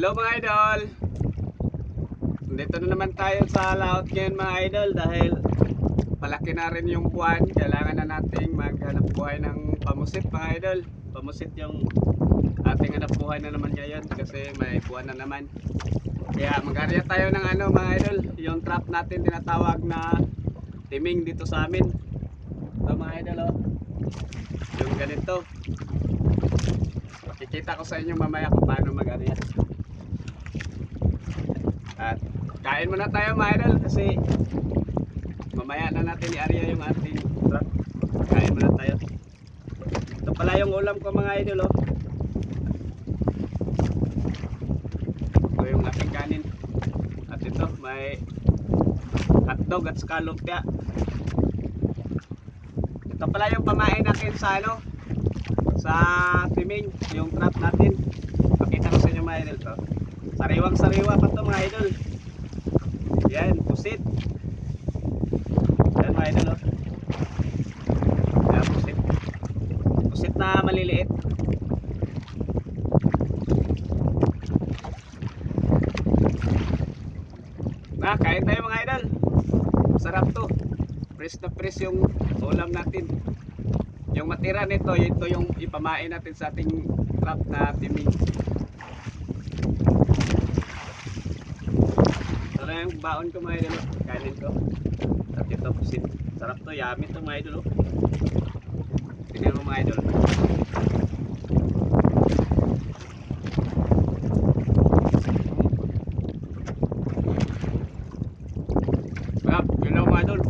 Hello mga idol! Dito na naman tayo sa layout ngayon mga idol dahil palaki na rin yung buwan. Kailangan na nating maghanap buhay ng pamusit mga idol. Pamusit yung ating hanap buhay na naman ngayon kasi may buwan na naman. Kaya mag-area tayo ng ano mga idol, yung trap natin tinatawag na timing dito sa amin. Ito mga idol oh. Yung ganito. Kikita ko sa inyo mamaya kung paano mag-area. At kain muna tayo mga kasi mamaya na natin i-area yung ating truck. Kain muna tayo. Ito pala yung ulam ko mga idol oh. Ito yung aking kanin. At ito may hotdog at saka lumpia. Ito pala yung pamain natin sa ano sa timing, yung trap natin. Pakita ko sa inyo mga idol to. Sariwang sariwa pa to mga idol. Yan, pusit. Yan mga idol oh. Yan, pusit. Pusit na maliliit. Na, kain tayo mga idol. Sarap to. Press na press yung ulam natin. Yung matira nito, ito yung ipamain natin sa ating trap na timing. Ito na yung baon ko mga idol. Kanin ko. At ito. Sarap to. Yummy to mga idol. Tingnan mo mga idol. Sarap. Yun lang mga idol.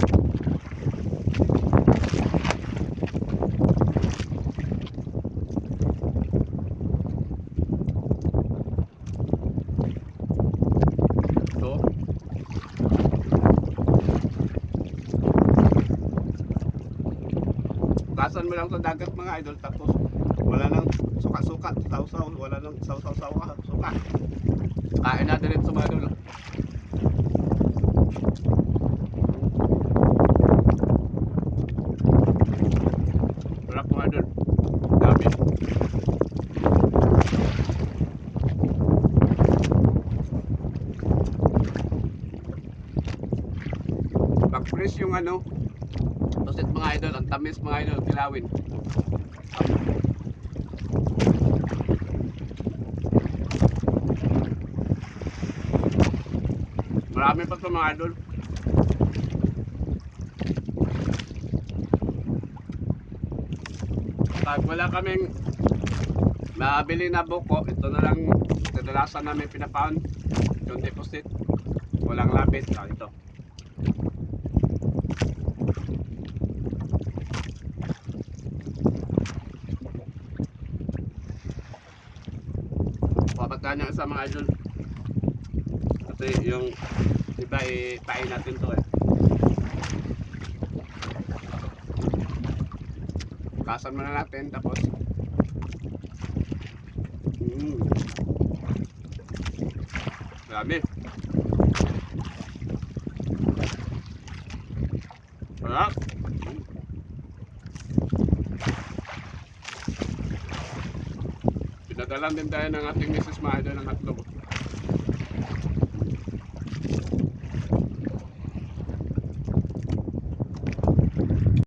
Ito. Kasan mo lang sa dagat mga idol tapos wala nang suka-suka, sausaw, wala nang sausaw-saw, suka. Kain na din sa mga idol. Sarap mga idol. Dami. Pag fresh yung ano, Tusit mga idol, ang tamis mga idol, kilawin. Marami pa ito mga idol. Pag wala kaming mabili na buko, ito na lang kadalasan namin pinapound. Yung deposit. Walang lapit. Ah, ito. Niya sa mga idol. Kasi yung iba eh, pain natin to eh. Kasan muna natin tapos Mm. Dami. Sarap. Pinadalan din tayo ng ating Mrs. Mahida ng hotdog.